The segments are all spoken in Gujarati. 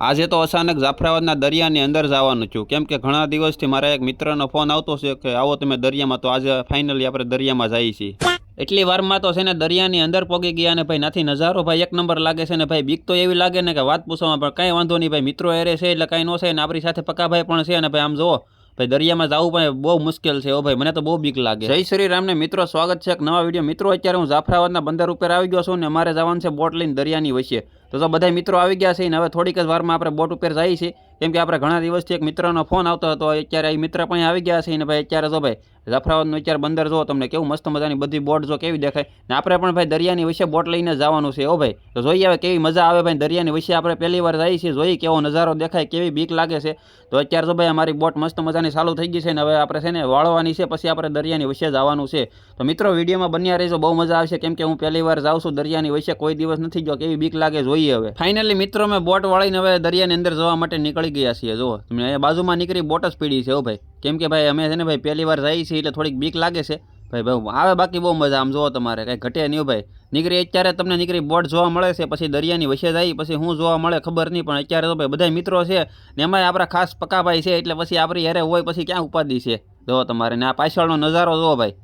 આજે તો અચાનક જાફરાબાદના દરિયાની અંદર જવાનું છું. કેમ કે ઘણા દિવસથી મારા એક મિત્રનો ફોન આવતો છે કે, આવો તમે દરિયામાં. તો આજે ફાઇનલી આપણે દરિયામાં જઈએ છીએ. એટલી વારમાં તો છે ને દરિયાની અંદર પોગી ગયા ને ભાઈ નાથી નજારો. ભાઈ એક નંબર લાગે છે ને ભાઈ બીક તો એવી લાગે ને કે વાત પૂછવામાં પણ કાંઈ વાંધો નહીં ભાઈ, મિત્રો એરે છે એટલે કાંઈ ન છે ને આપણી સાથે પકાભાઈ પણ છે ને ભાઈ, આમ જુઓ. ભાઈ દરિયામાં જવું પણ બહુ મુશ્કેલ છે ઓ ભાઈ, મને તો બહુ બીક લાગે. જય શ્રી રામને મિત્રો, સ્વાગત છે એક નવા વીડિયો. મિત્રો, અત્યારે હું જાફરાબાદના બંદર ઉપર આવી ગયો છું ને અમારે જવાનું છે બોટ લઈને દરિયાની વચ્ચે. તો જો બધા મિત્રો આવી ગયા છે ને હવે થોડીક જ વારમાં આપણે બોટ ઉપર જઈએ છીએ. કેમ કે આપણે ઘણા દિવસથી એક મિત્રનો ફોન આવતો હતો. અત્યારે એ મિત્ર પણ આવી ગયા છે ને ભાઈ, અત્યારે જો ભાઈ જાફરાબાદનું અત્યારે બંદર જો તમને કેવું મસ્ત મજાની બધી બોટ જો કેવી દેખાય. ને આપણે પણ ભાઈ દરિયાની વિશે બોટ લઈને જવાનું છે ઓ ભાઈ. તો જોઈએ હવે કેવી મજા આવે ભાઈ દરિયાની વિશે આપણે પહેલી વાર જઈએ છીએ, જોઈએ કેવો નજારો દેખાય, કેવી બીક લાગે છે. તો અત્યારે તો ભાઈ અમારી બોટ મસ્ત મજાની ચાલુ થઈ ગઈ છે ને હવે આપણે છે ને વાળવાની છે, પછી આપણે દરિયાની વિશે જવાનું છે. તો મિત્રો વિડીયોમાં બન્યા રહેજો, બહુ મજા આવશે. કેમ કે હું પહેલી વાર જાઉં છું દરિયાની વિશે કોઈ દિવસ નથી ગયો કેવી બીક લાગે, જોઈએ. હવે. ફાઇનલી મિત્રો મેં બોટ વાળીને હવે દરિયાની અંદર જવા માટે નીકળી ગયા છીએ. જો તમે અહીંયા બાજુમાં નીકળી બોટ જ પીડી છે હો ભાઈ. કેમ કે ભાઈ, અમે છે ને ભાઈ પહેલી વાર જઈએ છીએ એટલે થોડીક બીક લાગે છે. ભાઈ ભાઈ, આવે બાકી બહુ મજા. આમ જોવો તમારે, કાંઈ ઘટે નહીં ભાઈ. નીકળી અત્યારે તમને નીકળી બોટ જોવા મળે છે, પછી દરિયાની વચ્ચે જાય, પછી શું જોવા મળે, ખબર નહીં, પણ અત્યારે તો ભાઈ બધા મિત્રો છે ને એમાંય આપણા ખાસ પકાભાઈ છે, એટલે પછી આપણી યારે હોય, પછી ક્યાં ઉપાધિ છે? જો તમારે, ને આ પાછળનો નજારો જુઓ ભાઈ.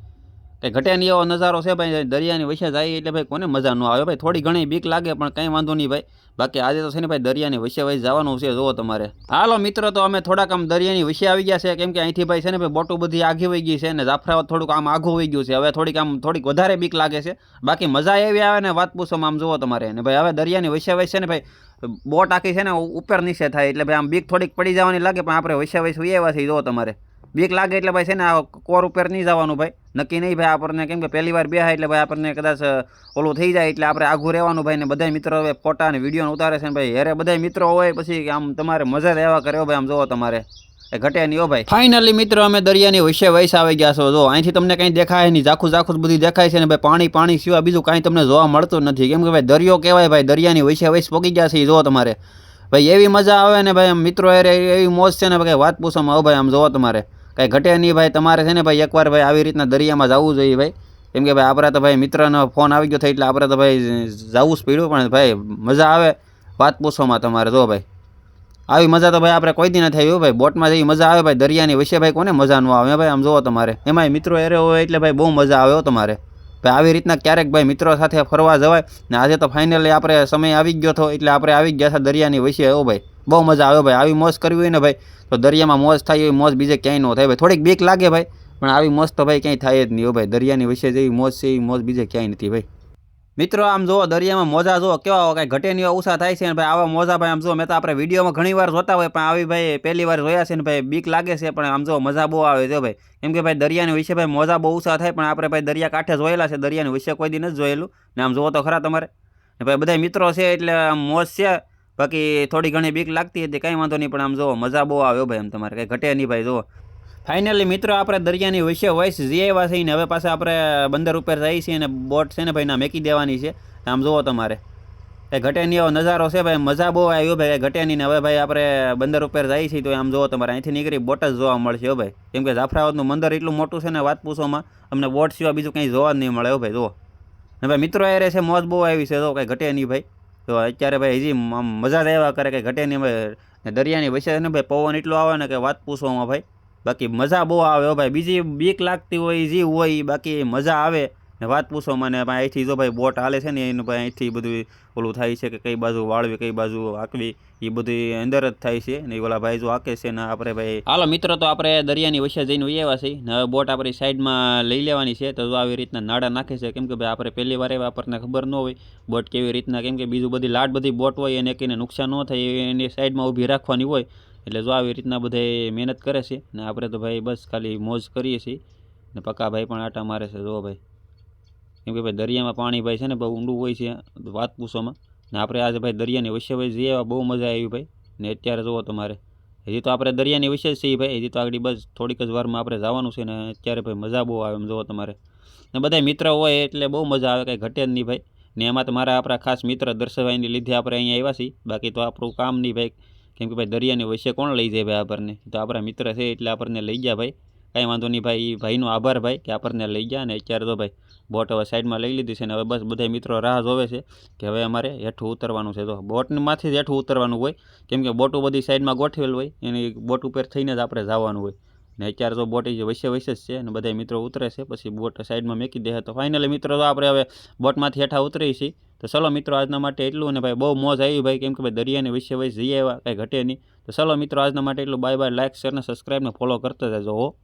કે ઘટે નહીં એવો નજારો છે ભાઈ, દરિયાની વચ્ચે જાય એટલે ભાઈ કોને મજા ન આવે ભાઈ. થોડી ઘણી બીક લાગે, પણ કંઈ વાંધો નહીં ભાઈ. બાકી આજે તો છે ને ભાઈ દરિયાની વચ્ચે ભાઈ જવાનું છે, જુઓ તમારે. હાલો મિત્રો, તો અમે થોડાક આમ દરિયાની વચ્ચે આવી ગયા છે, કેમ કે અહીંથી ભાઈ છે ને ભાઈ બોટું બધી આઘી વહી ગઈ છે ને જાફરાવત થોડુંક આમ આઘું વહી ગયું છે. હવે થોડીક આમ થોડીક વધારે બીક લાગે છે. બાકી મજા એવી આવે ને વાત પૂછોમાં આમ જુઓ તમારે. ને ભાઈ હવે દરિયાની વચ્ચે વચ્ચે ને ભાઈ, બોટ આખી છે ને ઉપર નીચે થાય એટલે ભાઈ આમ બીક થોડીક પડી જવાની લાગે, પણ આપણે વચ્ચે વહી આવ્યા છીએ, જુઓ તમારે. બીક લાગે એટલે ભાઈ છે ને આ કોર ઉપર નહીં જવાનું ભાઈ. નક્કી નહીં ભાઈ, આપણને કેમ કે પહેલી વાર બેહાય એટલે ભાઈ આપણને કદાચ ઓલું થઈ જાય એટલે આપણે આઘું રહેવાનું ભાઈ, ને બધા મિત્રો હવે ફોટા અને વીડિયો ઉતારે છે ને ભાઈ. હેરે બધા મિત્રો હોય પછી આમ તમારે મજા એવા કર્યો ભાઈ, આમ જોવો તમારે. એ ઘટે નહીં હો ભાઈ. ફાઇનલી મિત્રો, અમે દરિયાની વૈશે વૈસ આવી ગયા છો. જો, અહીંથી તમને કંઈ દેખાય નહીં. ઝાખું ઝાખું બધું દેખાય છે ને ભાઈ, પાણી પાણી સિવાય બીજું કાંઈ તમને જોવા મળતું નથી. કેમ કે ભાઈ, દરિયો કહેવાય ભાઈ, દરિયાની વૈશે વૈસ પોકી ગયા છે એ જો તમારે. ભાઈ, એવી મજા આવે ને ભાઈ મિત્રો એવી મોજ છે ને ભાઈ વાત પૂછવામાં આવો ભાઈ, આમ જોવો તમારે. કાંઈ ઘટે નહીં ભાઈ. તમારે છે ને ભાઈ એકવાર ભાઈ આવી રીતના દરિયામાં જવું જોઈએ ભાઈ. કેમ કે ભાઈ આપણે તો ભાઈ મિત્રનો ફોન આવી ગયો થાય એટલે આપણે તો ભાઈ જવું જ પડ્યું, પણ ભાઈ મજા આવે વાત પૂછવામાં તમારે, જો ભાઈ. આવી મજા તો ભાઈ આપણે કોઈ દી નથી આવી ભાઈ. બોટમાં જઈ મજા આવે ભાઈ. દરિયાની વિશે ભાઈ કોને મજા ન આવે ભાઈ? આમ જોવો તમારે. એમાંય મિત્રો એરે હોય એટલે ભાઈ બહુ મજા આવે હો તમારે. ભાઈ આવી રીતના ક્યારેક ભાઈ મિત્રો સાથે ફરવા જવાય ને આજે તો ફાઇનલી આપણે સમય આવી ગયો હતો એટલે આપણે આવી ગયા હતા દરિયાની વિશે હો ભાઈ. બહુ મજા આવે ભાઈ. આવી મોજ કરવી હોય ને ભાઈ, તો દરિયામાં મોજ થાય એવી મોજ બીજે ક્યાંય ન થાય ભાઈ. થોડીક બીક લાગે ભાઈ, પણ આવી મોજ તો ભાઈ ક્યાંય થાય જ નહીં હો ભાઈ. દરિયાની વિશે જેવી મોજ છે, એવી મોજ બીજે ક્યાંય નથી ભાઈ. મિત્રો, આમ જુઓ, દરિયામાં મોજા જુઓ, કેવા કાંઈ ઘટે નહીં ઓછા થાય છે ને ભાઈ. આવા મોજા ભાઈ, આમ જુઓ, મેં તો આપણે વિડીયોમાં ઘણી વાર જોતા હોય, પણ આવી ભાઈ પહેલી વાર જોયા છે ને ભાઈ, બીક લાગે છે, પણ આમ જુઓ, મજા બહુ આવે છે ભાઈ. કેમ કે ભાઈ, દરિયાની વિશે ભાઈ મોજા બહુ ઓછા થાય, પણ આપણે ભાઈ દરિયા કાંઠે જોયેલા છે. દરિયાની વિશે કોઈ દી નથી જોયેલું. ને આમ જુઓ તો ખરા તમારે. ને ભાઈ બધા મિત્રો છે એટલે આમ મોજ છે. બાકી થોડી ઘણી બીક લાગતી હતી, કંઈ વાંધો નહીં, પણ આમ જુઓ, મજા બહુ આવ્યો ભાઈ આમ તમારે, કંઈ ઘટે નહીં ભાઈ, જુઓ. ફાઇનલી મિત્રો, આપણે દરિયાની વિશે વોઇસ જે આવ્યા છે ને, હવે પાછા આપણે બંદર ઉપર જઈએ છીએ અને બોટ છે ને ભાઈ, ના મેકી દેવાની છે. આમ જુઓ તમારે. એ ઘટેની એવો નજારો છે ભાઈ, મજા બહુ આવ્યો ભાઈ ઘટેની ને, હવે ભાઈ આપણે બંદર ઉપર જઈએ છીએ તો આમ જુઓ તમારે, અહીંથી નીકળી બોટ જ જોવા મળશે હો ભાઈ. કેમ કે જાફરાબાદનું મંદિર એટલું મોટું છે ને, વાત પૂછોમાં અમને બોટ સિવાય બીજું કંઈ જોવા જ નહીં મળે ભાઈ, જુઓ. ને ભાઈ મિત્રો એ છે, મોજ બહુ આવી છે તો કંઈ ઘટે નહીં ભાઈ. તો અત્યારે ભાઈ હજી મજા જ આવ્યા કરે કે ઘટે નહીં ભાઈ. દરિયાની વચ્ચે ને ભાઈ પવન એટલો આવે ને કે વાત પૂછવામાં ભાઈ. બાકી મજા બહુ આવે હો ભાઈ. બીજી બીક લાગતી હોય, જે હોય, બાકી મજા આવે. ને વાત પૂછો મને અહીંથી જો ભાઈ બોટ હાલે છે ને, એનું ભાઈ અહીંથી બધું ઓલું થાય છે કે કઈ બાજુ વાળવી, કઈ બાજુ હાંકવી એ બધી અંદર જ થાય છે ને ઓલા ભાઈ જો આંકે છે ને, આપણે ભાઈ હાલો મિત્રો, તો આપણે દરિયાની વચ્ચે જઈને આવ્યા છીએ ને હવે બોટ આપણી સાઈડમાં લઈ લેવાની છે તો જો આવી રીતના નાડા નાખે છે, કેમ કે ભાઈ આપણે પહેલી વાર એવા આપણને ખબર ન હોય બોટ કેવી રીતના, કેમ કે બીજું બધી લાટ બધી બોટ હોય, એને કઈને નુકસાન ન થાય એની સાઈડમાં ઊભી રાખવાની હોય, એટલે જો આવી રીતના બધા મહેનત કરે છે ને આપણે તો ભાઈ બસ ખાલી મોજ કરીએ છીએ ને પક્કા ભાઈ પણ આટા મારે છે, જો ભાઈ. કેમ કે ભાઈ દરિયામાં પાણી ભાઈ છે ને બહુ ઊંડું હોય છે વાત પૂછવામાં ને આપણે આજે ભાઈ દરિયાની વચ્ચે ભાઈ જઈએ બહુ મજા આવી ભાઈ. ને અત્યારે જુઓ તમારે, હજી તો આપણે દરિયાની વિશે જ છીએ ભાઈ, હજી તો આગળ બસ થોડીક જ વારમાં આપણે જવાનું છે ને અત્યારે ભાઈ મજા બહુ આવે એમ જુઓ તમારે. ને બધા મિત્ર હોય એટલે બહુ મજા આવે, કંઈ ઘટે જ નહીં ભાઈ. ને એમાં તો મારા આપણા ખાસ મિત્ર દર્શભાઈની લીધે આપણે અહીંયા આવ્યા છીએ. બાકી તો આપણું કામ નહીં ભાઈ, કેમ કે ભાઈ દરિયાની વચ્ચે કોણ લઈ જાય ભાઈ આપણને? તો આપણા મિત્ર છે એટલે આપણને લઈ ગયા ભાઈ. કાંઈ વાંધો નહીં ભાઈ, ઈ ભાઈનો આભાર ભાઈ કે આપણને લઈ ગયા અને અત્યારે તો ભાઈ બોટ હવે સાઈડમાં લઈ લીધી છે ને હવે બસ બધા મિત્રો રાહ જોવે છે કે હવે અમારે હેઠું ઉતરવાનું છે. તો બોટમાંથી જ હેઠું ઉતરવાનું હોય, કેમ કે બોટો બધી સાઈડમાં ગોઠવેલ હોય, એની બોટ ઉપર થઈને જ આપણે જવાનું હોય. ને અત્યારે તો બોટ જે વૈસે વૈસે જ છે અને બધા મિત્રો ઉતરે છે, પછી બોટ સાઈડમાં મેકી દે તો ફાઇનલી મિત્રો તો આપણે હવે બોટમાંથી હેઠા ઉતરી છીએ. તો ચલો મિત્રો આજના માટે એટલું અને ભાઈ બહુ મોજ આવી ભાઈ, કેમ કે ભાઈ દરિયાની વિશે વૈશ જઈએ એવા કાંઈ ઘટે નહીં. તો ચલો મિત્રો આજના માટે એટલું. બાય બાય લાઇક શેર અને સબસ્ક્રાઈબને ફોલો કરતા જજો હો.